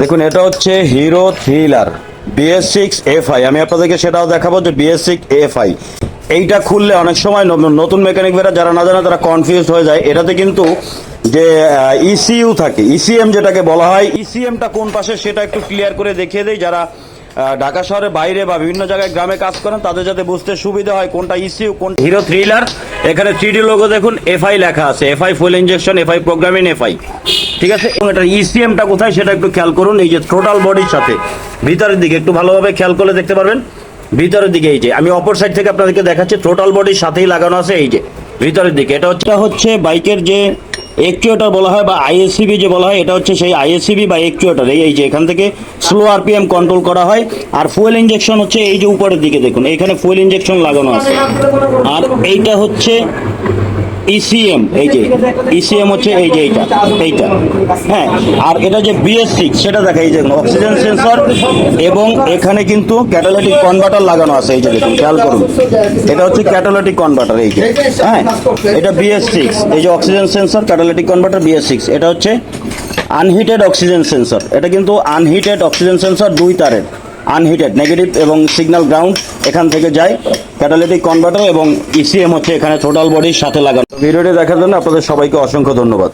দেখুন, এটা হচ্ছে Hero thriller BS six F I আমি আপনাদেরকে সেটাও দেখাবো যে বিএস সিক্স এফ আই এইটা খুললে অনেক সময় নতুন মেকানিক বেরা যারা না জানে তারা কনফিউজ হয়ে যায়। এটাতে কিন্তু যে ইসিইউ থাকে ইসিএম যেটাকে বলা হয় ইসিএমটা কোন পাশে সেটা একটু ক্লিয়ার করে দেখিয়ে দেয় যারা ঢাকা শহরের বাইরে বা বিভিন্ন জায়গায় গ্রামে কাজ করেন, তাদের যাতে বুঝতে সুবিধা হয় কোনটা ইসিউ কোন হিরো থ্রিলার এখানে থ্রিডি লোগো দেখুন এফআই লেখা আছে FI fuel injection FI programming FI ঠিক আছে? এবং এটার ইসিএমটা কোথায় সেটা একটু খেয়াল করুন, এই যে টোটাল বডির সাথে। ভিতরের দিকে একটু ভালোভাবে খেয়াল করলে দেখতে পারবেন। ভিতরের দিকে এই যে, আমি অপর সাইড থেকে আপনাদেরকে দেখাচ্ছি টোটাল বডির সাথেই লাগানো আছে, এই যে, ভিতরের দিকে। এটা এটা হচ্ছে বাইকের যে একচুয়েটার বলা হয় বা আইএসসিবি যে বলা হয়, এটা হচ্ছে সেই আইএসসিবি বা একচুয়েটার এই যে এখান থেকে স্লো আরপিএম কন্ট্রোল করা হয়। আর ফুয়েল ইঞ্জেকশন হচ্ছে এই যে উপরের দিকে দেখুন, এখানে ফুয়েল ইঞ্জেকশন লাগানো আছে। আর এইটা হচ্ছে ইসিএম এই যে ইসিএম হচ্ছে এই যে এইটা এইটা। হ্যাঁ আর এটা যে বিএস সিক্স সেটা দেখা এই যে অক্সিজেন সেন্সর এবং এখানে কিন্তু ক্যাটালিটিক কনভার্টার লাগানো আছে এই যে দেখুন খেয়াল করুন। এটা হচ্ছে ক্যাটালিটিক কনভার্টার এই যে। হ্যাঁ এটা বিএস সিক্স এই যে oxygen sensor catalytic converter BS six এটা হচ্ছে আনহিটেড অক্সিজেন সেন্সর এটা কিন্তু আনহিটেড অক্সিজেন সেন্সর দুই তারের। আনহিটেড নেগেটিভ এবং সিগন্যাল গ্রাউন্ড এখান থেকে যায় ক্যাটালিটিক কনভার্টার এবং ইসিএম হচ্ছে এখানে টোটাল বডির সাথে লাগানো। ভিডিওটি দেখার জন্য আপনাদের সবাইকে অসংখ্য ধন্যবাদ।